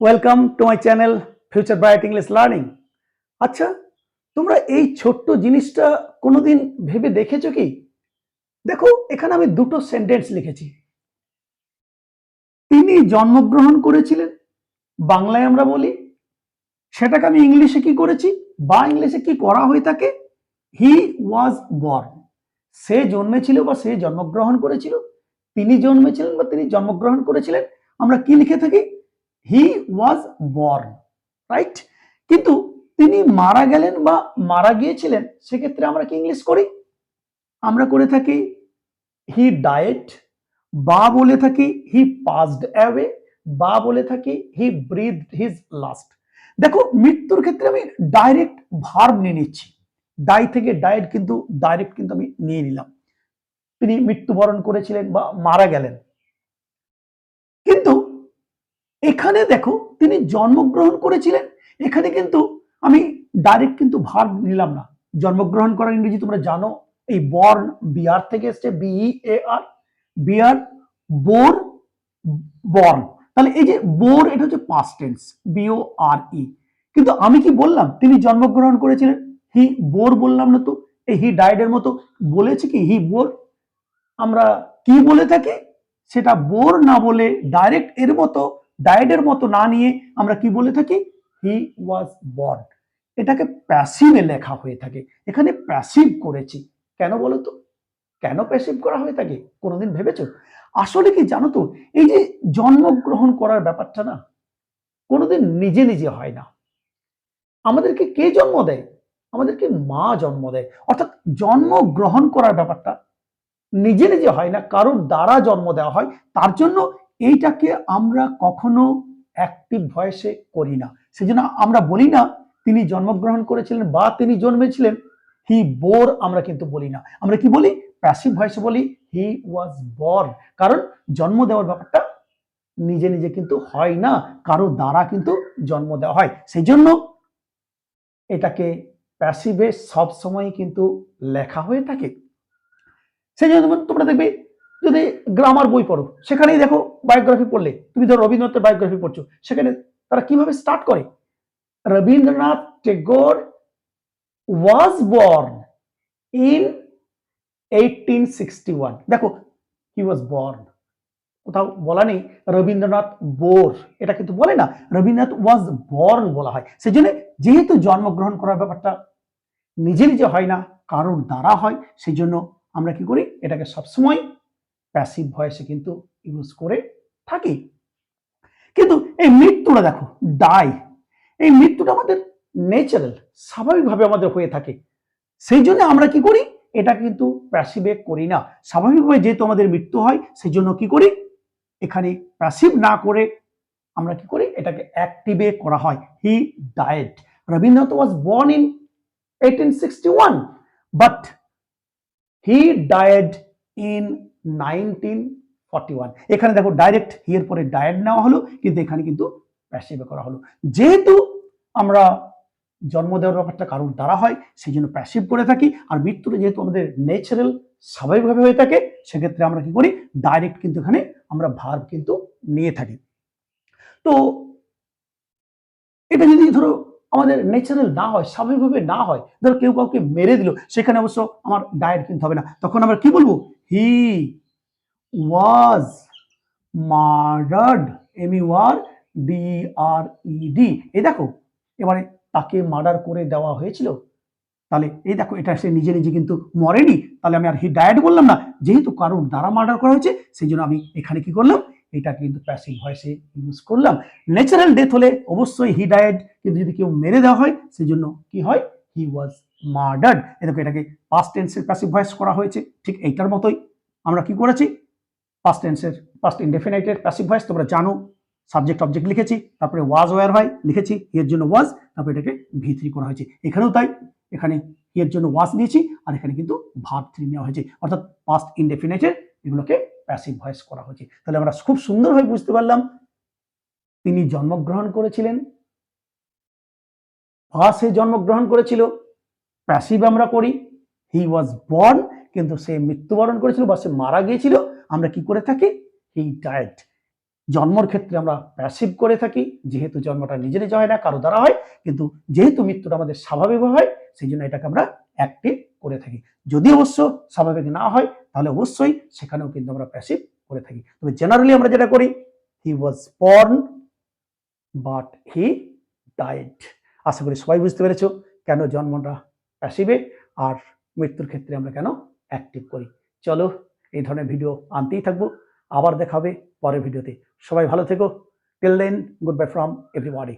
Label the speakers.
Speaker 1: Welcome to my channel future bright English learning আচ্ছা তোমরা এই ছোট্ট জিনিসটা কোনোদিন ভেবে দেখেছ কি? দেখো, এখানে আমি দুটো সেন্টেন্স লিখেছি। তিনি জন্মগ্রহণ করেছিলেন, বাংলায় আমরা বলি। সেটাকে আমি ইংলিশে কি করেছি? বা ইংলিশে কি করা হয়ে থাকে? হি ওয়াজ বর্ন সে জন্মেছিল বা সে জন্মগ্রহণ করেছিল। তিনি জন্মেছিলেন বা তিনি জন্মগ্রহণ করেছিলেন। আমরা কি লিখে থাকি? হি ওয়াজ বর্ন রাইট কিন্তু তিনি মারা গেলেন বা মারা গিয়েছিলেন, সেক্ষেত্রে আমরা কি ইংলিশ করি? আমরা করে থাকি হি ডায়েট বা বলে থাকি হি পাসড অ্যাওয়ে বা বলে থাকি হি ব্রিথ হিজ লাস্ট দেখো, মৃত্যুর ক্ষেত্রে আমি ডাইরেক্ট ভার্ব নিয়ে নিচ্ছি। ডাই থেকে ডায়েট কিন্তু ডাইরেক্ট কিন্তু আমি নিয়ে নিলাম। তিনি মৃত্যুবরণ করেছিলেন বা মারা গেলেন। এখানে দেখো তিনি জন্মগ্রহণ করেছিলেন। এখানে কিন্তু আমি ডাইরেক্ট কিন্তু ভার নিলাম না। জন্মগ্রহণ করার ইংরেজি তোমরা জানো, এই বর্ন বিআর থেকে এসছে B E A R B R bore born তাহলে এই যে বোর এটা হচ্ছে past tense B O R E কিন্তু আমি কি বললাম, তিনি জন্মগ্রহণ করেছিলেন হি বোর বললাম না তো, এই হি ডাইডের মতো, বলেছে কি হি বোর আমরা কি বলে থাকি? সেটা বোর না বলে ডাইরেক্ট এর মতো ডায়েডের মতো না নিয়ে আমরা কি বলে থাকি? হি ওয়াজ বর্ন এটাকে প্যাসিভে লেখা হয়ে থাকে। এখানে প্যাসিভ করেছি। কেন বলো তো? কেন প্যাসিভ করা হয়ে থাকে? কোনোদিন ভেবেছো? আসলে কি জানো তো? এই যে জন্মগ্রহণ করার ব্যাপারটা না, কোনোদিন নিজে নিজে হয় না। আমাদেরকে কে জন্ম দেয়? আমাদেরকে মা জন্ম দেয়। অর্থাৎ জন্মগ্রহণ করার ব্যাপারটা নিজে নিজে হয় না। কারোর দ্বারা জন্ম দেওয়া হয়, তার জন্য এইটাকে আমরা কখনো অ্যাক্টিভ ভয়েসে করি না। সেজন্য আমরা বলি না, তিনি জন্মগ্রহণ করেছিলেন বা তিনি জন্মেছিলেন হি বোর আমরা কিন্তু বলি না। আমরা কি বলি? প্যাসিভ ভয়েসে বলি হি ওয়াজ বর্ন কারণ জন্ম দেওয়ার ব্যাপারটা নিজে নিজে কিন্তু হয় না, কারও দ্বারা কিন্তু জন্ম দেওয়া হয়। সেই জন্য এটাকে প্যাসিভে সব সময় কিন্তু লেখা হয়ে থাকে। সেই জন্য তোমরা দেখবে যদি গ্রামার বই পড়ো, সেখানেই দেখো বায়োগ্রাফি পড়লে, তুমি ধরো রবীন্দ্রনাথের বায়োগ্রাফি পড়ছো, সেখানে তারা কীভাবে স্টার্ট করে? Rabindranath Tagore was born in eighteen sixty one দেখো হি ওয়াজ বর্ন কোথাও বলা নেই, রবীন্দ্রনাথ বোর। এটা কিন্তু বলে না, রবীন্দ্রনাথ ওয়াজ বর্ন বলা হয়। সেই জন্য যেহেতু জন্মগ্রহণ করার ব্যাপারটা নিজে নিজে হয় না, কারোর দ্বারা হয় সেই জন্য আমরা কি করি, এটাকে সবসময় প্যাসিভ ভয়েসে কিন্তু ইউজ করে থাকি। কিন্তু এই মৃত্যুটা দেখো ডাই এই মৃত্যুটা আমাদের নেচারাল স্বাভাবিকভাবে আমাদের হয়ে থাকে। সেই জন্য আমরা কি করি? এটা কিন্তু প্যাসিভে করি না। স্বাভাবিকভাবে যেহেতু আমাদের মৃত্যু হয়, সেই জন্য কি করি? এখানে প্যাসিভ না করে আমরা কি করি? এটাকে অ্যাক্টিভে করা হয়। He died Rabindranath was born in eighteen sixty one but he died in nineteen forty one এখানে দেখো ডাইরেক্ট হিয়ের পরে ডায়েট নেওয়া হলো, কিন্তু এখানে কিন্তু প্যাসিভে করা হলো। যেহেতু আমরা জন্ম দেওয়ার ব্যাপারটা কারোর দ্বারা হয়, সেই জন্য প্যাসিভ করে থাকি, আর মৃত্যুটা যেহেতু আমাদের ন্যাচারাল স্বাভাবিকভাবে হয়ে থাকে, সেক্ষেত্রে আমরা কি করি? ডাইরেক্ট কিন্তু এখানে আমরা ভার্ব কিন্তু নিয়ে থাকি। তো এটা যদি ধরো আমাদের ন্যাচারাল না হয়, স্বাভাবিকভাবে না হয়, ধরো কেউ কাউকে মেরে দিল, সেখানে অবশ্য আমার ডায়েট কিন্তু হবে না। তখন আমরা কি বলব? He was murdered M U R D E R E D দেখো, এবারে তাকে মার্ডার করে দেওয়া হয়েছিল। তাহলে এই দেখো, এটা সে নিজে নিজে কিন্তু মরেনি। তাহলে আমি আর হি ডায়েট বললাম না। যেহেতু কারোর দ্বারা মার্ডার করা হয়েছে, সেই জন্য আমি এখানে কি করলাম? এটা কিন্তু প্যাসিভ ভয়েসে ইউজ করলাম। ন্যাচারাল ডেথ হলে অবশ্যই হি ডায়েড কিন্তু যদি কেউ মেরে দেওয়া হয়, সেই জন্য কি হয়? হি ওয়াজ মার্ডার্ড এটাকে এটাকে পাস্ট টেন্সের প্যাসিভ ভয়েস করা হয়েছে। ঠিক এইটার মতোই। আমরা কি করেছি? পাস্ট টেন্সের পাস্ট ইনডেফিনাইটের প্যাসিভ ভয়েস তোমরা জানো সাবজেক্ট অবজেক্ট লিখেছি, তারপরে ওয়াজ ওয়ার হয়, লিখেছি এর জন্য ওয়াজ তারপরে এটাকে ভি থ্রি করা হয়েছে। এখানেও তাই, এখানে এর জন্য ওয়াজ নিয়েছি, আর এখানে কিন্তু ভাব থ্রি নেওয়া হয়েছে। অর্থাৎ পাস্ট ইনডেফিনাইটের এগুলোকে প্যাসিভ ভয়েস করা হয়েছে। তাহলে আমরা খুব সুন্দরভাবে বুঝতে পারলাম, তিনি জন্মগ্রহণ করেছিলেন বা সে জন্মগ্রহণ করেছিল প্যাসিভ আমরা করি হি ওয়াজ বর্ন কিন্তু সে মৃত্যুবরণ করেছিল বা সে মারা গিয়েছিল, আমরা কি করে থাকি? হি ডায়েট জন্মর ক্ষেত্রে আমরা প্যাসিভ করে থাকি, যেহেতু জন্মটা নিজে নিজে হয় না, কারও দ্বারা হয়, কিন্তু যেহেতু মৃত্যুটা আমাদের স্বাভাবিক হয়, সেই জন্য এটাকে আমরা অ্যাক্টিভ করে থাকি। যদি অবশ্য স্বাভাবিক না হয়, তাহলে অবশ্যই সেখানেও কিন্তু আমরা প্যাসিভ করে থাকি। তবে জেনারেলি আমরা যেটা করি he was born but he died আশা করি সবাই বুঝতে পেরেছ কেন জন্মটা প্যাসিভে আর মৃত্যুর ক্ষেত্রে আমরা কেন অ্যাক্টিভ করি। চলো এই ধরনের ভিডিও আনতেই থাকব। আবার দেখাবে পরের ভিডিওতে সবাই ভালো থেকো। Till then goodbye from everybody